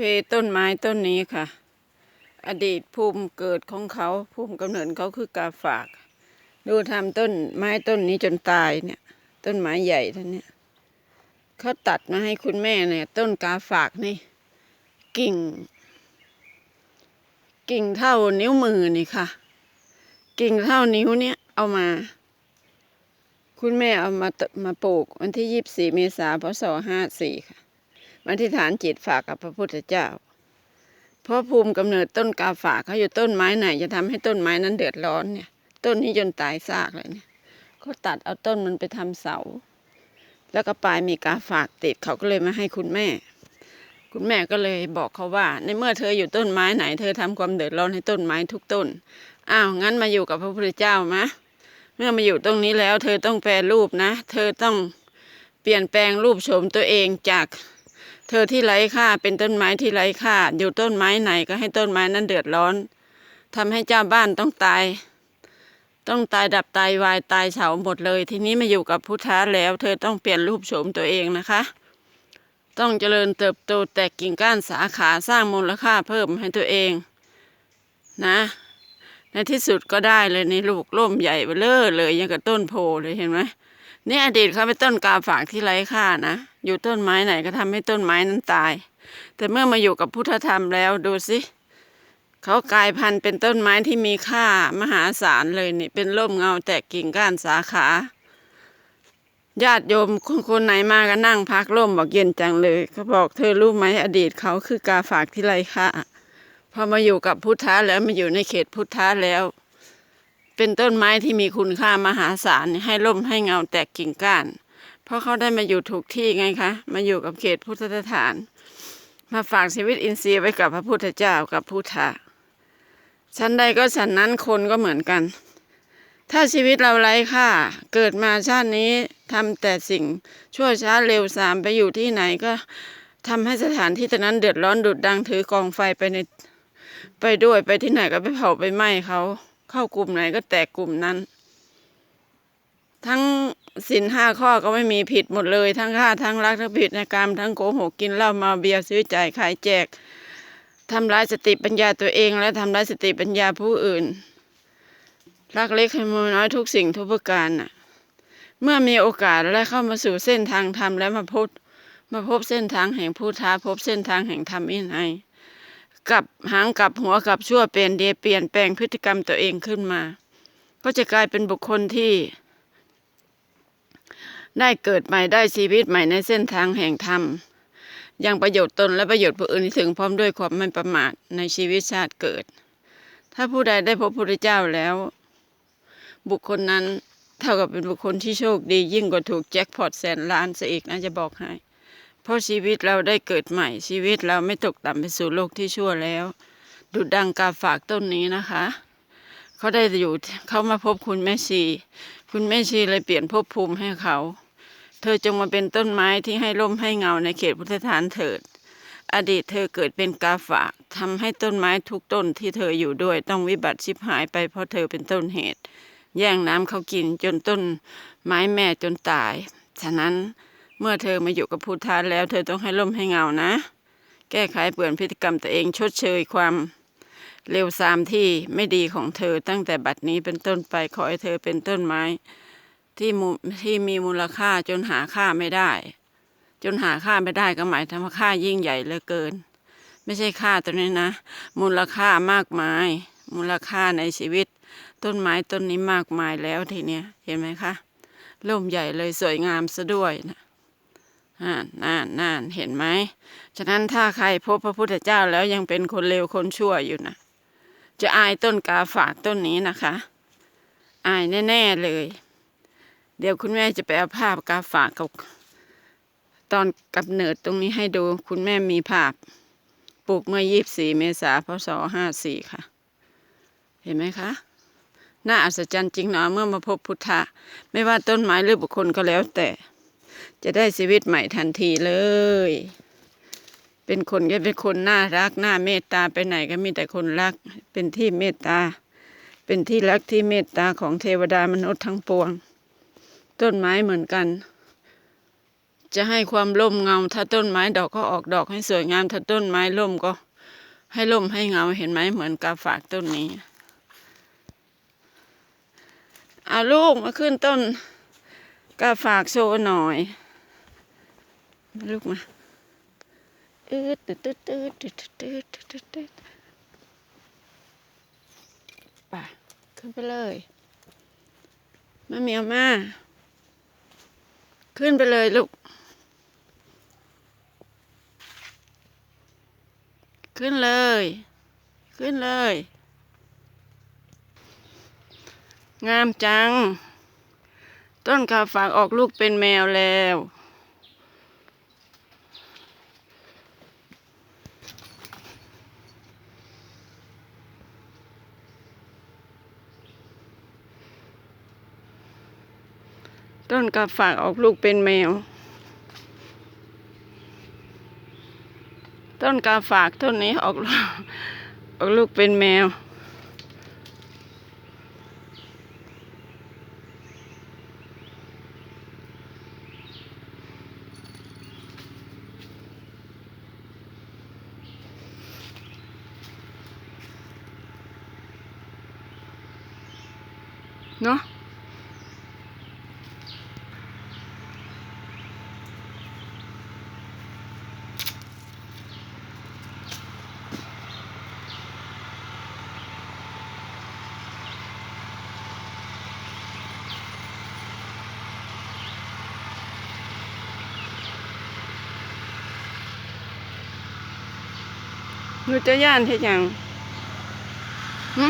เพต้นไม้ต้นนี้ค่ะ อดีตภูมิเกิดของเขาภูมิกำเนิดเขาคือกาฝาก ดูทำต้นไม้ต้นนี้จนตายเนี่ย ต้นไม้ใหญ่ท่านเนี่ยเขาตัดมาให้คุณแม่เนี่ย ต้นกาฝากนี่ กิ่ง กิ่งเท่านิ้วมือนี่ค่ะ กิ่งเท่านิ้วเนี่ยเอามา คุณแม่เอามาตมาปลูกวันที่ยี่สิบสี่เมษาพศห้าสี่ค่ะ อธิษฐานจิตฝากกับพระพุทธเจ้า เพราะภูมิกำเนิดต้นกาฝากเขาอยู่ต้นไม้ไหน จะทำให้ต้นไม้นั้นเดือดร้อนเนี่ย ต้นนี้จนตายซากเลยเนี่ยเขาตัดเอาต้นมันไปทำเสา แล้วก็ปลายมีกาฝากติดเขาก็เลยมาให้คุณแม่ คุณแม่ก็เลยบอกเขาว่า ในเมื่อเธออยู่ต้นไม้ไหน เธอทำความเดือดร้อนให้ต้นไม้ทุกต้นอ้าวงั้นมาอยู่กับพระพุทธเจ้ามะเมื่อมาอยู่ตรงนี้แล้ว เธอต้องแปรรูปนะ เธอต้องเปลี่ยนแปลงรูปโฉมตัวเองจาก เธอที่ไร้ค่าเป็นต้นไม้ที่ไร้ค่า อยู่ต้นไม้ไหนก็ให้ต้นไม้นั้นเดือดร้อนทำให้เจ้าบ้านต้องตาย ต้องตายดับตายวายตายเฉาหมดเลย ทีนี้มาอยู่กับพุทธะแล้ว เธอต้องเปลี่ยนรูปโฉมตัวเองนะคะ ต้องเจริญเติบโตแตกกิ่งก้านสาขาสร้างมูลค่าเพิ่มให้ตัวเอง นะ ในที่สุดก็ได้เลยในลูกร่มใหญ่เบ้อเลยยังกับต้นโพเลยเห็นไหม นี่อดีตเขาเป็นต้นกาฝากที่ไร้ค่านะ อยู่ต้นไม้ไหนก็ทำให้ต้นไม้นั้นตาย แต่เมื่อมาอยู่กับพุทธธรรมแล้วดูสิเขากลายพันธุ์เป็นต้นไม้ที่มีค่ามหาศาลเลยนี่ เป็นร่มเงาแตกกิ่งก้านสาขา ญาติโยมคนคนไหนมาก็นั่งพักร่มบอกเย็นจังเลยเขาบอกเธอรู้ไหมอดีตเขาคือกาฝากที่ไร้ค่าพอมาอยู่กับพุทธะแล้วมาอยู่ในเขตพุทธะแล้ว เป็นต้นไม้ที่มีคุณค่ามหาศาลให้ร่มให้เงาแตกกิ่งก้าน เพราะเขาได้มาอยู่ถูกที่ไงคะ มาอยู่กับเขตพุทธสถาน มาฝากชีวิตอินทรีย์ไว้กับพระพุทธเจ้ากับพุทธะฉันใดก็ฉันนั้นคนก็เหมือนกัน ถ้าชีวิตเราไร้ค่า เกิดมาชาตินี้ทำแต่สิ่งชั่วช้าเร็วสามไปอยู่ที่ไหนก็ทำให้สถานที่ตรงนั้นเดือดร้อนดุดดังถือกองไฟไปในไปด้วยไปที่ไหนก็ไปเผาไปไหม้เขา เข้ากลุ่มไหนก็แตกกลุ่มนั้น ทั้งสินห้าข้อก็ไม่มีผิดหมดเลย ทั้งฆ่าทั้งรักทั้งผิดในกรรมทั้งโกหกกินเหล้าเมาเบียร์ซื้อจ่ายขายแจกทำร้ายสติปัญญาตัวเอง และทำร้ายสติปัญญาผู้อื่น รักเล็กขโมยน้อยทุกสิ่งทุกประการน่ะ เมื่อมีโอกาสและเข้ามาสู่เส้นทางธรรมและมาพบมาพบเส้นทางแห่งผู้ท้าพบเส้นทางแห่งธรรมอินัย กับหางกับหัวกับชั่วเปลี่ยนเดียเปลี่ยนแปลงพฤติกรรมตัวเองขึ้นมา ก็จะกลายเป็นบุคคลที่ ได้เกิดใหม่ได้ชีวิตใหม่ในเส้นทางแห่งธรรมยังประโยชน์ตนและประโยชน์ผู้อื่นถึงพร้อมด้วยความไม่ประมาทในชีวิตชาติเกิด ถ้าผู้ใดได้พบพระพุทธเจ้าแล้ว บุคคลนั้นเท่ากับเป็นบุคคลที่โชคดียิ่งกว่าถูกแจ็คพอตแสนล้านซะอีกนะจะบอกให้ เพราะชีวิตเราได้เกิดใหม่ ชีวิตเราไม่ตกต่ำไปสู่โลกที่ชั่วแล้ว ดุดดังกาฝากต้นนี้นะคะ เขาได้อยู่เขามาพบคุณแม่ชี คุณแม่ชีเลยเปลี่ยนภพภูมิให้เขา เธอจงมาเป็นต้นไม้ที่ให้ร่มให้เงาในเขตพุทธฐานเถิด อดีตเธอเกิดเป็นกาฝากทำให้ต้นไม้ทุกต้นที่เธออยู่ด้วยต้องวิบัติชิบหายไปเพราะเธอเป็นต้นเหตุ แย่งน้ำเขากินจนต้นไม้แม่จนตาย ฉะนั้น เมื่อเธอมาอยู่กับพุทธาแล้ว เธอต้องให้ร่มให้เงานะ แก้ไขเปลี่ยนพฤติกรรมตัวเองชดเชยความเร็วซามที่ไม่ดีของเธอตั้งแต่บัดนี้เป็นต้นไปขอให้เธอเป็นต้นไม้ ที่มูที่มีมูลค่าจนหาค่าไม่ได้ จนหาค่าไม่ได้ก็หมายถึงค่ายิ่งใหญ่เหลือเกิน ไม่ใช่ค่าตัวนี้นะ มูลค่ามากมาย มูลค่าในชีวิต ต้นไม้ต้นนี้มากมายแล้วทีเนี้ยเห็นไหมคะร่มใหญ่เลยสวยงามซะด้วยนะ อ่านน่านน่านเห็นไหม ฉะนั้นถ้าใครพบพระพุทธเจ้าแล้วยังเป็นคนเลวคนชั่วอยู่นะ จะอายต้นกาฝากต้นนี้นะคะ อายแน่ ๆเลย เดี๋ยวคุณแม่จะไปเอาภาพกาฝากกับตอนกับเนิดตรงนี้ให้ดู คุณแม่มีภาพ ปลูกเมื่อยี่สี่เมษาพศห้าสี่ค่ะ เห็นไหมคะ น่าอัศจรรย์จริงหนอเมื่อมาพบพุทธะ ไม่ว่าต้นไม้หรือบุคคลก็แล้วแต่ จะได้ชีวิตใหม่ทันทีเลย เป็นคนก็เป็นคนน่ารักน่าเมตตาไปไหนก็มีแต่คนรัก เป็นที่เมตตา เป็นที่รักที่เมตตาของเทวดามนุษย์ทั้งปวง ต้นไม้เหมือนกัน จะให้ความร่มเงา ถ้าต้นไม้ดอกก็ออกดอกให้สวยงาม ถ้าต้นไม้ร่มก็ ให้ร่มให้เงาเห็นไหมเหมือนกาฝากต้นนี้เอาลูกมาขึ้นต้นกาฝากโชว์หน่อย ลูกมาอืดตืดตืดตืดตืดตืดตืดตืดป่ะขึ้นไปเลย มาเมียวมา ขึ้นไปเลยลูก ขึ้นเลย ขึ้นเลย งามจัง ต้นขาฝากออกลูกเป็นแมวแล้ว ต้นกาฝากออกลูกเป็นแมว ต้นกาฝากต้นนี้ออกลูกออกลูกเป็นแมว เนาะ หนูจะย่านที่ยังหึ